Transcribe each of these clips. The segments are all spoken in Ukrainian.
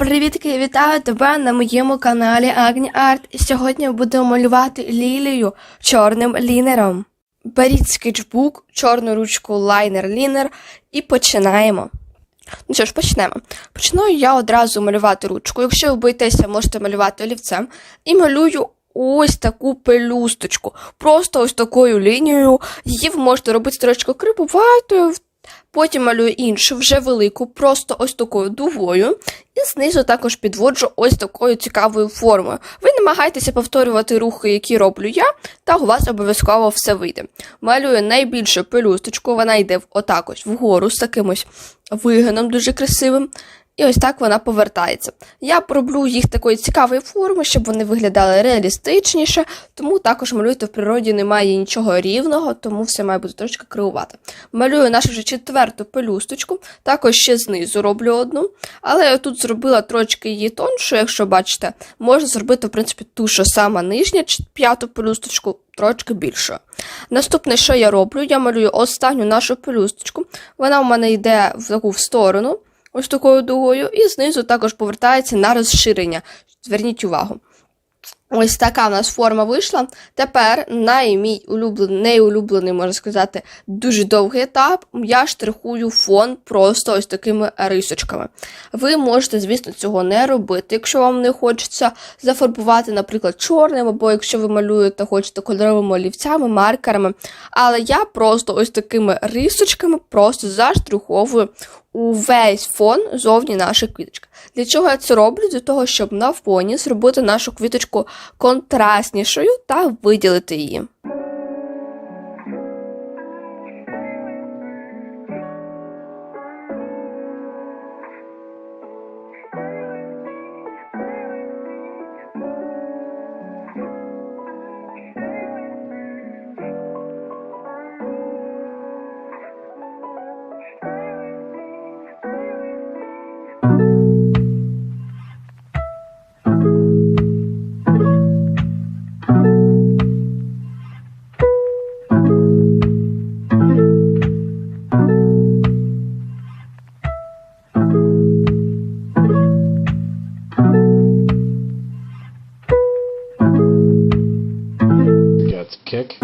Привітки, вітаю тебе на моєму каналі Агні Арт. І сьогодні будемо малювати лілію чорним лінером. Беріть скетчбук, чорну ручку лайнер-лінер і починаємо. Ну що ж, почнемо. Починаю я одразу малювати ручку. Якщо ви боїтеся, можете малювати олівцем. І малюю ось таку пелюсточку. Просто ось такою лінією. Її ви можете робити трошки крипуватою. Потім малюю іншу, вже велику, просто ось такою дугою. І знизу також підводжу ось такою цікавою формою. Ви намагайтеся повторювати рухи, які роблю я, та у вас обов'язково все вийде. Малюю найбільшу пелюсточку, вона йде отак ось вгору з таким ось вигином дуже красивим. І ось так вона повертається. Я роблю їх такої цікавої форми, щоб вони виглядали реалістичніше, тому також малюйте в природі немає нічого рівного, тому все має бути трошки кривувати. Малюю нашу вже четверту пелюсточку, також ще знизу роблю одну, але я тут зробила трошки її тоншу, якщо бачите, можна зробити, в принципі, ту, що сама нижня п'яту пелюсточку, трошки більшою. Наступне, що я роблю, я малюю останню нашу пелюсточку. Вона у мене йде в таку в сторону, ось такою дугою, і знизу також повертається на розширення. Зверніть увагу. Ось така в нас форма вийшла. Тепер на мій улюблений, неулюблений, можна сказати, дуже довгий етап. Я штрихую фон просто ось такими рисочками. Ви можете, звісно, цього не робити, якщо вам не хочеться зафарбувати, наприклад, чорним, або якщо ви малюєте, хочете кольоровими олівцями, маркерами. Але я просто ось такими рисочками просто заштриховую увесь фон зовні наша квіточки. Для чого я це роблю? Для того, щоб на фоні зробити нашу квіточку контрастнішою та виділити її. kick.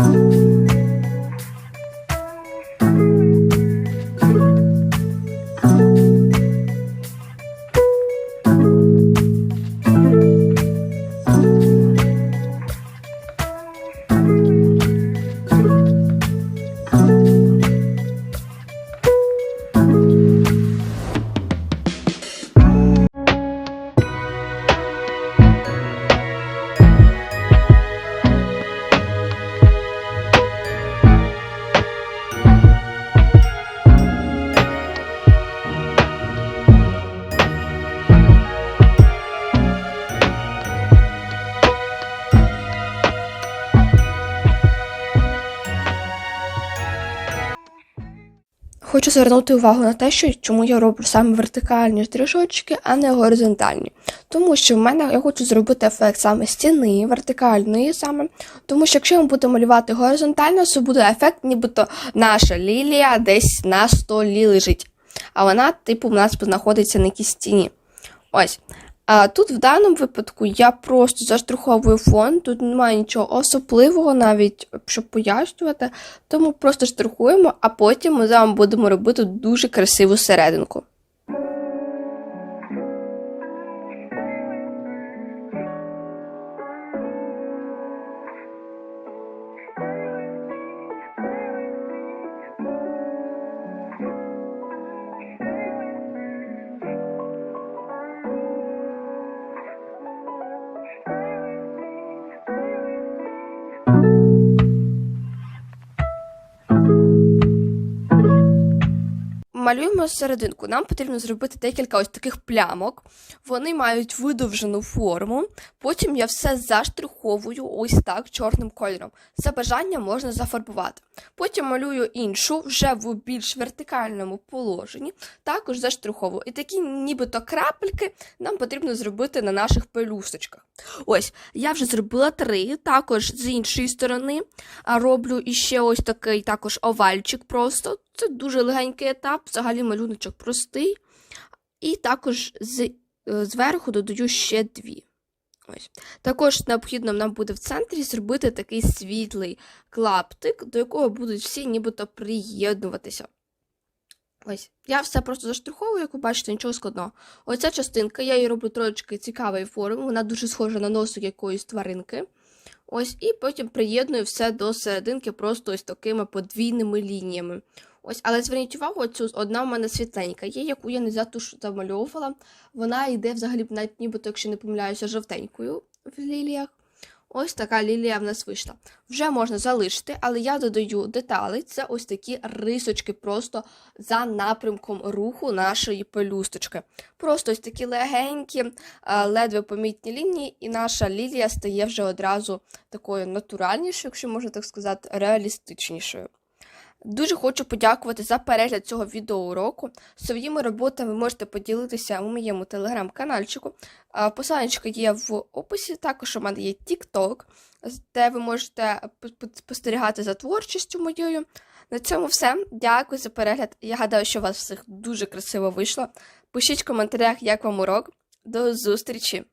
Хочу звернути увагу на те, що чому я роблю саме вертикальні стрижочки, а не горизонтальні. Тому що в мене я хочу зробити ефект саме стіни, вертикальної саме. Тому що якщо ми будемо малювати горизонтально, то буде ефект, нібито наша лілія десь на столі лежить. А вона, типу, в нас знаходиться на якійсь стіні. Ось. А тут в даному випадку я просто заштриховую фон, тут немає нічого особливого, навіть щоб пояснювати. Тому просто штрихуємо, а потім ми з вами будемо робити дуже красиву серединку. thank you Малюємо серединку. Нам потрібно зробити декілька ось таких плямок. Вони мають видовжену форму. Потім я все заштриховую ось так чорним кольором. За бажанням можна зафарбувати. Потім малюю іншу вже в більш вертикальному положенні. Також заштриховую. І такі нібито крапельки нам потрібно зробити на наших пелюсточках. Ось, я вже зробила три. Також з іншої сторони роблю іще ось такий також овальчик просто. Це дуже легенький етап, взагалі малюночок простий. І також з е, зверху додаю ще дві. Ось. Також необхідно нам буде в центрі зробити такий світлий клаптик, до якого будуть всі нібито приєднуватися. Ось, я все просто заштриховую, як ви бачите, нічого складного. Оця частинка, я її роблю трошки цікавої форми, вона дуже схожа на носик якоїсь тваринки. Ось, і потім приєдную все до серединки просто ось такими подвійними лініями. Ось, але зверніть увагу, оцю одна в мене світленька є, яку я не затуш замальовувала. Вона йде взагалі, навіть нібито, якщо не помиляюся, жовтенькою в ліліях. Ось така лілія в нас вийшла. Вже можна залишити, але я додаю деталі. Це ось такі рисочки, просто за напрямком руху нашої пелюсточки. Просто ось такі легенькі, е, ледве помітні лінії, і наша лілія стає вже одразу такою натуральнішою, якщо можна так сказати, реалістичнішою. Дуже хочу подякувати за перегляд цього відеоуроку. Своїми роботами ви можете поділитися у моєму телеграм-канальчику. А, є в описі. Також у мене є TikTok, де ви можете спостерігати за творчістю моєю. На цьому все. Дякую за перегляд. Я гадаю, що у вас всіх дуже красиво вийшло. Пишіть в коментарях, як вам урок. До зустрічі!